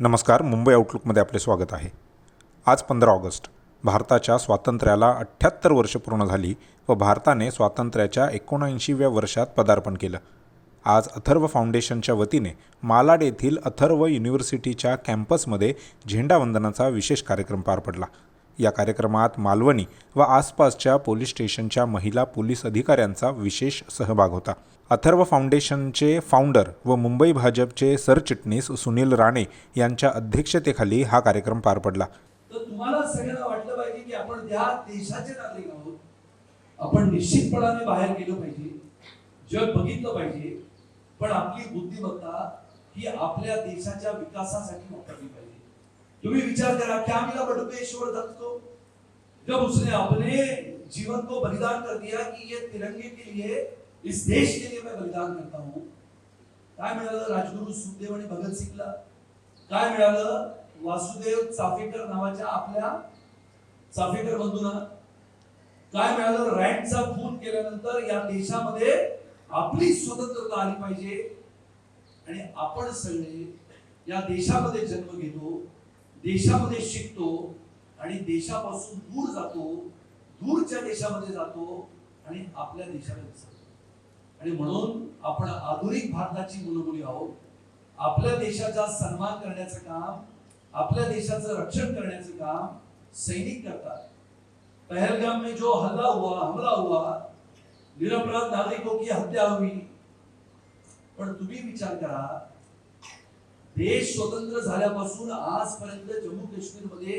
नमस्कार मुंबई आउटलुकमध्ये आपले स्वागत आहे. आज पंधरा ऑगस्ट. भारताच्या स्वातंत्र्याला अठ्ठ्याहत्तर वर्ष पूर्ण झाली व भारताने स्वातंत्र्याच्या एकोणऐंशीव्या वर्षात पदार्पण केलं. आज अथर्व फाउंडेशनच्या वतीने मालाड येथील अथर्व युनिव्हर्सिटीच्या कॅम्पसमध्ये झेंडावंदनाचा विशेष कार्यक्रम पार पडला. या कार्यक्रमात मालवणी व आसपासच्या पोलीस स्टेशनच्या महिला पोलीस अधिकाऱ्यांचा विशेष सहभाग होता. अथर्व फाउंडेशनचे फाउंडर व मुंबई भाजपचे सरचिटणीस सुनील राणे यांच्या अध्यक्षतेखाली हा कार्यक्रम पार पडला. तर तुम्हाला सगळ्यांना वाटलं पाहिजे की आपण त्या देशाचे नागरिक आहोत आपण निश्चितपणाने बाहेर गेलो पाहिजे जग बघितलं पाहिजे पण आपली बुद्धिमत्ता ही आपल्या देशाच्या विकासासाठी वापरली पाहिजे. तुम्ही विचार करा क्या मिला बटुकेश्वर दत्त को जब उसने अपने जीवन को बलिदान कर दिया कि ये तिरंगे के लिए इस देश के लिए मैं बलिदान करता हूं काय मिळालं? राजगुरु सुखदेव आणि भगत सिंगला. काय मिळालं? वासुदेव चाफेकर नावाच्या आपल्या चाफेकर बंधूंना. काय मिळालं? रँडचा खून केल्यानंतर या देशामध्ये आपली स्वतंत्रता आली पाहिजे. आणि आपण सगळे या देशामध्ये जन्म घेतो. देशामध्ये शिकतो आणि देशापासून दूर जातो दूरच्या देशामध्ये जातो आणि आपल्या देशाला विसरतो. आणि म्हणून आपण आधुनिक भारताची मुलमुली आहोत. आपल्या देशाचा सन्मान करण्याचं काम आपल्या देशाचं रक्षण करण्याचं काम सैनिक करतात. पहलगाम में जो हल्ला हुआ हमला हुआ निरपराध नागरिकों की हत्या हुई पण तुम्ही विचार करा देश स्वतंत्र झाल्यापासून आजपर्यंत जम्मू काश्मीरमध्ये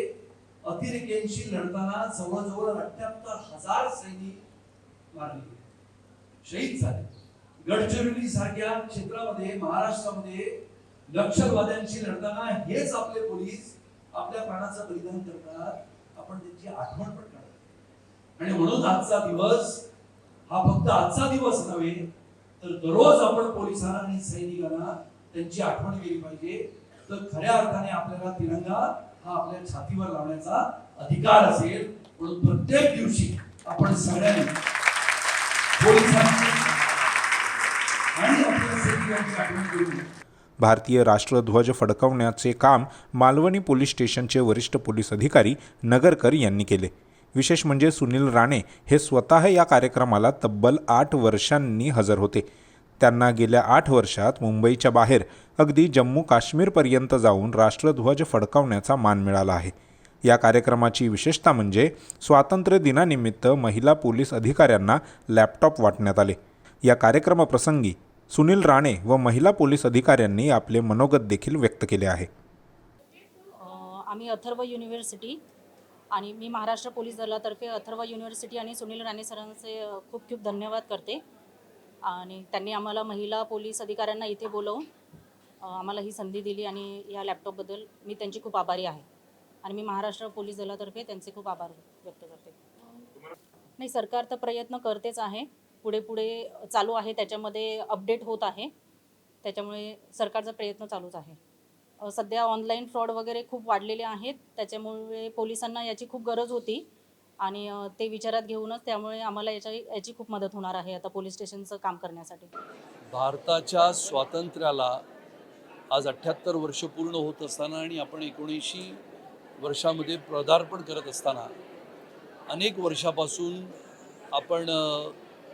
अतिरेक्यांशी लढताना जवळजवळ अठ्याहत्तर हजार सैनिक मारले गेले. शहीद झाले. गडचिरोली सारख्या क्षेत्रामध्ये महाराष्ट्रामध्ये नक्षलवाद्यांशी लढताना हेच आपले पोलीस आपल्या प्राणाचं बलिदान करतात. आपण त्यांची आठवण पण काढतो आणि म्हणून आजचा दिवस हा फक्त आजचा दिवस नव्हे तर दररोज आपण पोलिसांना आणि सैनिकांना त्यांची आठवण केली पाहिजे. तर खऱ्या अर्थाने आपल्याला तिरंगा हा आपल्या छातीवर लावण्याचा अधिकार असेल. म्हणून प्रत्येक दिवशी आपण सगळ्यांनी आणि आपल्या आठवण करू भारतीय राष्ट्रध्वज फडकवण्याचे काम मालवणी पोलीस स्टेशनचे वरिष्ठ पोलीस अधिकारी नगरकर यांनी केले. विशेष म्हणजे सुनील राणे हे स्वतः या कार्यक्रमाला तब्बल आठ वर्षांनी हजर होते. त्यांना गेल्या आठ वर्षात मुंबईच्या बाहेर अगदी जम्मू काश्मीरपर्यंत जाऊन राष्ट्रध्वज फडकावण्याचा मान मिळाला आहे. या कार्यक्रमाची विशेषता म्हणजे स्वातंत्र्य दिनानिमित्त महिला पोलीस अधिकाऱ्यांना लॅपटॉप वाटण्यात आले. या कार्यक्रमाप्रसंगी सुनील राणे व महिला पोलीस अधिकाऱ्यांनी आपले मनोगत देखील व्यक्त केले आहे. आम्ही अथर्व युनिव्हर्सिटी आणि मी महाराष्ट्र पोलीस दलातर्फे अथर्व युनिव्हर्सिटी आणि सुनील राणे सरांचे खूप खूप धन्यवाद करते. आणि त्यांनी आम्हाला महिला पोलीस अधिकाऱ्यांना इथे बोलवून आम्हाला ही संधी दिली आणि या लॅपटॉपबद्दल मी त्यांची खूप आभारी आहे. आणि मी महाराष्ट्र पोलीस दलातर्फे त्यांचे खूप आभार व्यक्त करते. नाही सरकार तर प्रयत्न करतेच आहे. पुढे पुढे चालू आहे. त्याच्यामध्ये अपडेट होत आहे. त्याच्यामुळे सरकारचा प्रयत्न चालूच आहे. सध्या ऑनलाईन फ्रॉड वगैरे खूप वाढलेले आहेत. त्याच्यामुळे पोलिसांना याची खूप गरज होती. आणि ते विचारात घेऊनच त्यामुळे आम्हाला याच्या याची खूप मदत होणार आहे आता पोलीस स्टेशनचं काम करण्यासाठी. भारताच्या स्वातंत्र्याला आज अठ्ठ्याहत्तर वर्ष पूर्ण होत असताना आणि आपण एकोणऐंशी वर्षामध्ये पदार्पण करत असताना अनेक वर्षापासून आपण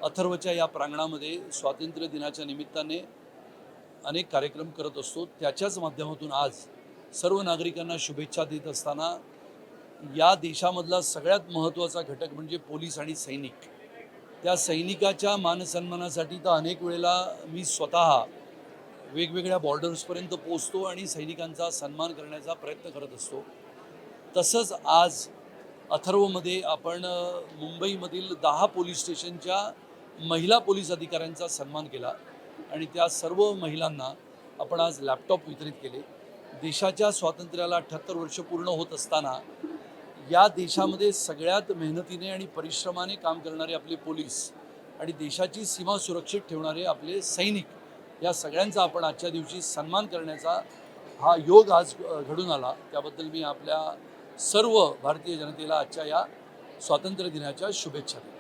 अथर्वच्या या प्रांगणामध्ये स्वातंत्र्य दिनाच्या निमित्ताने अनेक कार्यक्रम करत असतो. त्याच्याच माध्यमातून आज सर्व नागरिकांना शुभेच्छा देत असताना या देशामधला सगळ्यात महत्त्वाचा घटक म्हणजे पोलीस आणि सैनिक. त्या सैनिकाच्या मानसन्मानासाठी तर अनेक वेळेला मी स्वतः वेगवेगळ्या बॉर्डर्सपर्यंत पोचतो आणि सैनिकांचा सन्मान करण्याचा प्रयत्न करत असतो. तसंच आज अथर्वमध्ये आपण मुंबईमधील दहा पोलीस स्टेशनच्या महिला पोलीस अधिकाऱ्यांचा सन्मान केला आणि त्या सर्व महिलांना आपण आज लॅपटॉप वितरित केले. देशाच्या स्वातंत्र्याला अठ्ठ्याहत्तर वर्ष पूर्ण होत असताना या देशामध्ये सगळ्यात मेहनतीने आणि परिश्रमाने काम करणारे आपले पोलीस आणि देशाची सीमा सुरक्षित ठेवणारे आपले सैनिक या सगळ्यांचा आपण आजच्या दिवशी सन्मान करण्याचा हा योग आज घडून आला. त्याबद्दल मी आपल्या सर्व भारतीय जनतेला आजच्या या स्वातंत्र्य दिनाच्या शुभेच्छा देतो.